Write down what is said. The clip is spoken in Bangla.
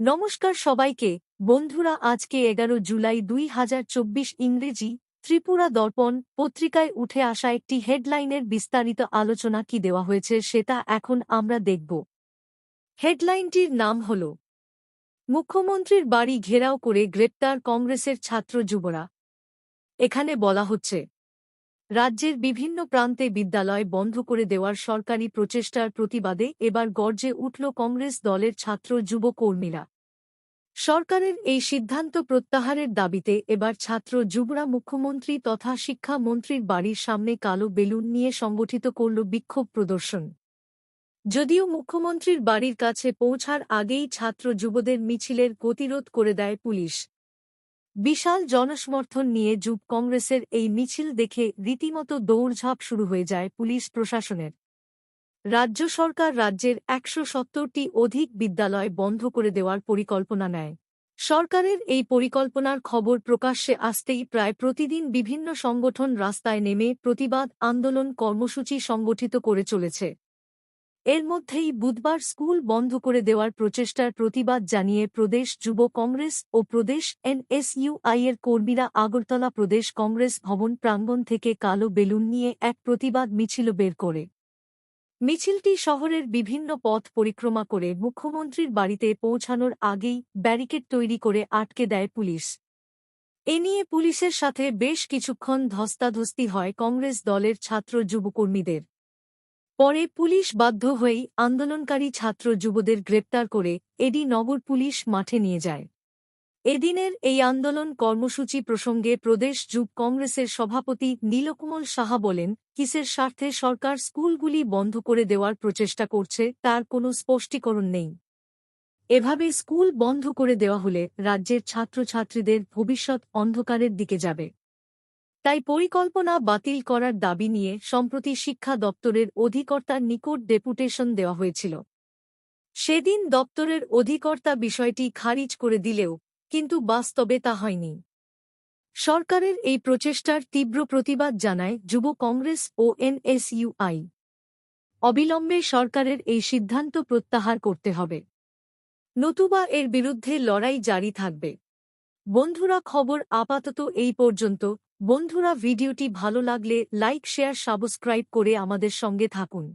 নমস্কার সবাইকে, বন্ধুরা আজকে এগারো জুলাই দুই হাজার চব্বিশ ইংরেজি ত্রিপুরা দর্পণ পত্রিকায় উঠে আসা একটি হেডলাইনের বিস্তারিত আলোচনা কি দেওয়া হয়েছে সেটা এখন আমরা দেখব। হেডলাইনটির নাম হল, মুখ্যমন্ত্রীর বাড়ি ঘেরাও করে গ্রেপ্তার কংগ্রেসের ছাত্র যুবরা। এখানে বলা হচ্ছে, রাজ্যের বিভিন্ন প্রান্তে বিদ্যালয় বন্ধ করে দেওয়ার সরকারি প্রচেষ্টার প্রতিবাদে এবার গর্জে উঠল কংগ্রেস দলের ছাত্র যুব কর্মীরা। সরকারের এই সিদ্ধান্ত প্রত্যাহারের দাবিতে এবার ছাত্র যুবরা মুখ্যমন্ত্রী তথা শিক্ষামন্ত্রীর বাড়ির সামনে কালো বেলুন নিয়ে সংগঠিত করল বিক্ষোভ প্রদর্শন। যদিও মুখ্যমন্ত্রীর বাড়ির কাছে পৌঁছার আগেই ছাত্র যুবদের মিছিলের গতিরোধ করে দেয় পুলিশ। বিশাল জনসমর্থন নিয়ে যুব কংগ্রেসের এই মিছিল দেখে রীতিমতো দৌড়ঝাঁপ শুরু হয়ে যায় পুলিশ প্রশাসনের। রাজ্য সরকার রাজ্যের একশো সত্তরটি অধিক বিদ্যালয় বন্ধ করে দেওয়ার পরিকল্পনা নেয়। সরকারের এই পরিকল্পনার খবর প্রকাশ্যে আসতেই প্রায় প্রতিদিন বিভিন্ন সংগঠন রাস্তায় নেমে প্রতিবাদ, আন্দোলন কর্মসূচি সংগঠিত করে চলেছে। এর মধ্যেই বুধবার স্কুল বন্ধ করে দেওয়ার প্রচেষ্টার প্রতিবাদ জানিয়ে প্রদেশ যুব কংগ্রেস ও প্রদেশ এনএসইউআই এর কর্মীরা আগরতলা প্রদেশ কংগ্রেস ভবন প্রাঙ্গণ থেকে কালো বেলুন নিয়ে এক প্রতিবাদ মিছিল বের করে। মিছিলটি শহরের বিভিন্ন পথ পরিক্রমা করে মুখ্যমন্ত্রীর বাড়িতে পৌঁছানোর আগেই ব্যারিকেড তৈরি করে আটকে দেয় পুলিশ। এ নিয়ে পুলিশের সাথে বেশ কিছুক্ষণ ধস্তাধস্তি হয় কংগ্রেস দলের ছাত্র যুবকর্মীদের। পরে পুলিশ বাধ্য হয়েই আন্দোলনকারী ছাত্র যুবদের গ্রেপ্তার করে এডি নগর পুলিশ মাঠে নিয়ে যায়। এদিনের এই আন্দোলন কর্মসূচি প্রসঙ্গে প্রদেশ যুব কংগ্রেসের সভাপতি নীলকমল সাহা বলেন, কিসের স্বার্থে সরকার স্কুলগুলি বন্ধ করে দেওয়ার প্রচেষ্টা করছে, তার কোনো স্পষ্টীকরণ নেই। এভাবে স্কুল বন্ধ করে দেওয়া হলে রাজ্যের ছাত্রছাত্রীদের ভবিষ্যৎ অন্ধকারের দিকে যাবে। তাই পরিকল্পনা বাতিল করার দাবি নিয়ে সম্প্রতি শিক্ষা দপ্তরের অধিকর্তার নিকট ডেপুটেশন দেওয়া হয়েছিল। সেদিন দপ্তরের অধিকর্তা বিষয়টি খারিজ করে দিলেও কিন্তু বাস্তবে তা হয়নি। সরকারের এই প্রচেষ্টার তীব্র প্রতিবাদ জানায় যুব কংগ্রেস ও এনএসইউআই। অবিলম্বে সরকারের এই সিদ্ধান্ত প্রত্যাহার করতে হবে। নতুবা এর বিরুদ্ধে লড়াই জারি থাকবে। বন্ধুরা খবর আপাতত এই পর্যন্ত। বন্ধুরা, ভিডিওটি ভালো লাগলে লাইক, শেয়ার, সাবস্ক্রাইব করে আমাদের সঙ্গে থাকুন।